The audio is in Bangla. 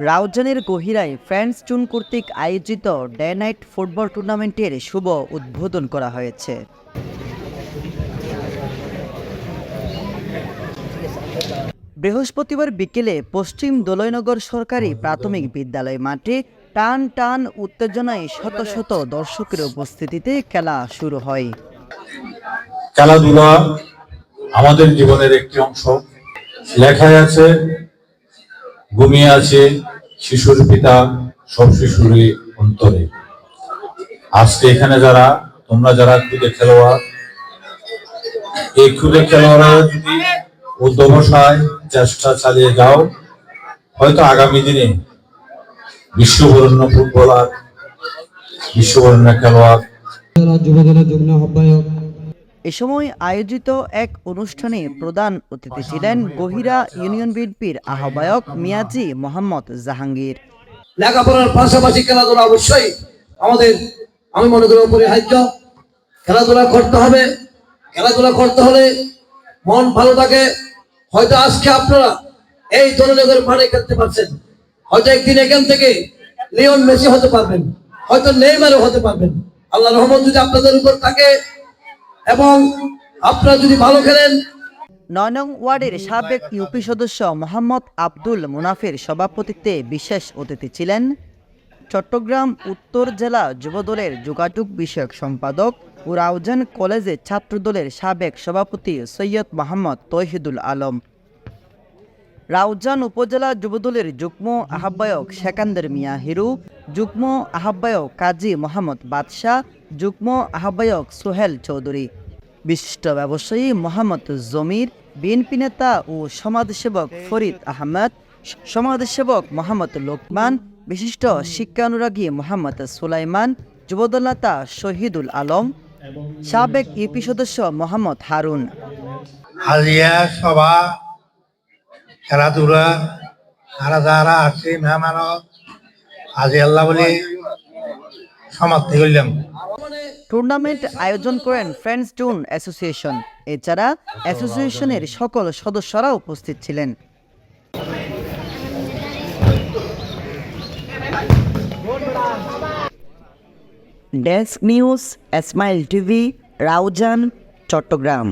রাউজানের গহিরায় ফ্রেন্ডস চুন কর্তৃক আয়োজিত ডে নাইট ফুটবল টুর্নামেন্টের শুভ উদ্বোধন করা হয়েছে। বৃহস্পতিবার বিকেলে পশ্চিম দোলয়নগর সরকারি প্রাথমিক বিদ্যালয় মাঠে টান টান উত্তেজনায় শত শত দর্শকের উপস্থিতিতে খেলা শুরু হয়। খেলাধুলা আমাদের জীবনের একটি অংশ। লেখায় আছে ঘুমিয়ে আছে শিশুর পিতা, সব শিশুরই অন্তরে। আজকে এখানে যারা, তোমরা যারা খুদে খেলোয়াড়, এই খুদে খেলোয়াড়রা যদি উদ্যবসায় চেষ্টা চালিয়ে যাও, হয়তো আগামী দিনে বিশ্ববরণ্য ফুটবলার, বিশ্ববরণ্য খেলোয়াড় জেলা যুবদলের যুগ্ম আহ্বায়ক এ সময় আয়োজিত এক অনুষ্ঠানে প্রধান অতিথি ছিলেন গহিরা ইউনিয়ন বিএনপির আহ্বায়ক মিয়াজি মোহাম্মদ জাহাঙ্গীর। লেখাপড়ার পাশাপাশি খেলাধুলা অবশ্যই আমাদের, আমি মনে করি, অপরিহার্য। খেলাধুলা করতে হবে। খেলাধুলা করতে হলে মন ভালো থাকে। হয়তো আজকে আপনারা এই দলনগর মাঠে খেলতে পারছেন। হয়তো একদিন এখান থেকে লিওন মেসি হতে পারবেন। হয়তো নেইমারও হতে পারবেন। আল্লাহ রহমান যদি আপনাদের উপর থাকে এবং আপনারা যদি ভালো খেলেন নয় নং ওয়ার্ডের সাবেক ইউপি সদস্য মোহাম্মদ আব্দুল মুনাফের সভাপতিত্বে বিশেষ অতিথি ছিলেন চট্টগ্রাম উত্তর জেলা যুবদলের যোগাযোগ বিষয়ক সম্পাদক ও রাউজান কলেজে ছাত্রদলের সাবেক সভাপতি সৈয়দ মোহাম্মদ তৈহিদুল আলম। রাউজান উপজেলা যুবদলের যুগ্ম আহ্বায়ক সেকান্দের মিয়া হিরু, যুগ্ম আহ্বায়ক কাজী মোহাম্মদ বাদশাহ, যুগ্ম আহ্বায়ক সোহেল চৌধুরী। বিশিষ্ট ব্যবসায়ী মোহাম্মদ জমির, বিএনপি নেতা ও সমাজসেবক ফরিদ আহমেদ, সমাজসেবক মোহাম্মদ লোকমান, বিশিষ্ট শিক্ষানুরাগী মোহাম্মদ সুলাইমান, যুবদল নেতা শহীদুল আলম, সাবেক ইপি সদস্য মোহাম্মদ হারুন। হাজিয়া সভা খেলাধুলা, আর যারা আছে মেহমান আজি আল্লাহ বলে সমাপ্তি করলাম। টুর্নামেন্ট আয়োজন করেন ফ্রেন্ডস টুন অ্যাসোসিয়েশন। এছাড়া অ্যাসোসিয়েশনের সকল সদস্যরা উপস্থিত ছিলেন। Desk news, Smile TV, Raozan, Chittagong.